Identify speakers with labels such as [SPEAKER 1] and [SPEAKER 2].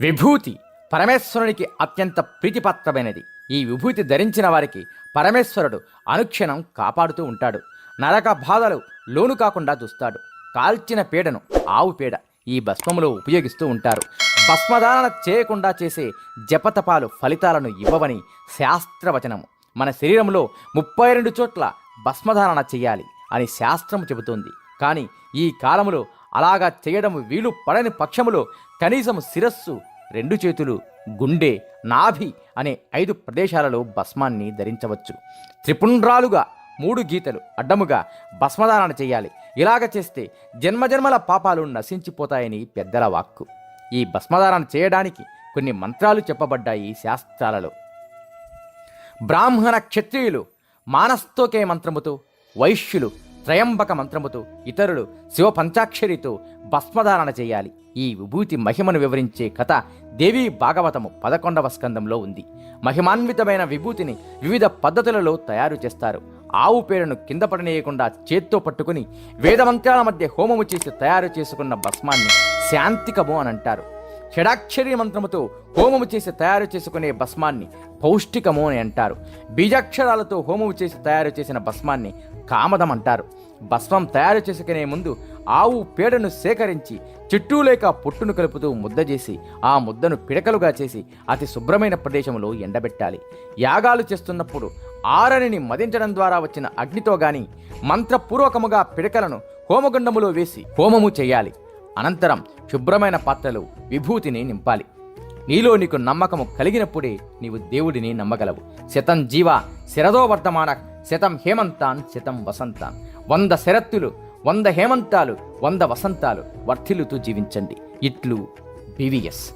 [SPEAKER 1] విభూతి పరమేశ్వరునికి అత్యంత ప్రీతిపాత్రమైనది. ఈ విభూతి ధరించిన వారికి పరమేశ్వరుడు అనుక్షణం కాపాడుతూ ఉంటాడు. నరక బాధలు లోను కాకుండా చూస్తాడు. కాల్చిన పేడను ఆవు పేడ ఈ భస్మములో ఉపయోగిస్తూ ఉంటారు. భస్మధారణ చేయకుండా చేసే జపతపాలు ఫలితాలను ఇవ్వవని శాస్త్రవచనము. మన శరీరంలో ముప్పై రెండు చోట్ల భస్మధారణ చేయాలి అని శాస్త్రము చెబుతోంది. కానీ ఈ కాలములో అలాగా చేయడం వీలు పడని పక్షములో కనీసం శిరస్సు రెండు చేతులు గుండె నాభి అనే ఐదు ప్రదేశాలలో భస్మాన్ని ధరించవచ్చు. త్రిపుండ్రాలుగా మూడు గీతలు అడ్డముగా భస్మధారణ చేయాలి. ఇలాగ చేస్తే జన్మజన్మల పాపాలు నశించిపోతాయని పెద్దల వాక్కు. ఈ భస్మధారణ చేయడానికి కొన్ని మంత్రాలు చెప్పబడ్డాయి శాస్త్రాలలో. బ్రాహ్మణ క్షత్రియులు మానస్తోకే మంత్రముతో వైశ్యులు త్రయంబక మంత్రముతో ఇతరులు శివ పంచాక్షరితో భస్మధారణ చేయాలి. ఈ విభూతి మహిమను వివరించే కథ దేవీ భాగవతము పదకొండవ స్కందంలో ఉంది. మహిమాన్వితమైన విభూతిని వివిధ పద్ధతులలో తయారు చేస్తారు. ఆవు పేడను కింద పడనేయకుండా చేత్తో పట్టుకుని వేదమంత్రాల మధ్య హోమము చేసి తయారు చేసుకున్న భస్మాన్ని శాంతికము అని అంటారు. షడాక్షరి మంత్రముతో హోమము చేసి తయారు చేసుకునే భస్మాన్ని పౌష్టికము అని అంటారు. బీజాక్షరాలతో హోమము చేసి తయారు చేసిన భస్మాన్ని కామదం అంటారు. భస్మం తయారు చేసుకునే ముందు ఆవు పేడను సేకరించి చెట్టు లేక పొట్టును కలుపుతూ ముద్ద చేసి ఆ ముద్దను పిడకలుగా చేసి అతి శుభ్రమైన ప్రదేశంలో ఎండబెట్టాలి. యాగాలు చేస్తున్నప్పుడు ఆరనిని మదించడం ద్వారా వచ్చిన అగ్నితో గాని మంత్రపూర్వకముగా పిడకలను హోమగుండములో వేసి హోమము చేయాలి. అనంతరం శుభ్రమైన పాత్రలు విభూతిని నింపాలి. నీలో నీకు నమ్మకము కలిగినప్పుడే నీవు దేవుడిని నమ్మగలవు. శతం జీవ శరదో వర్తమాన శతం హేమంతాన్ శతం వసంతాన్. వంద శరత్తులు వంద హేమంతాలు వంద వసంతాలు వర్ధిల్లుతూ జీవించండి. ఇట్లు బివిఎస్.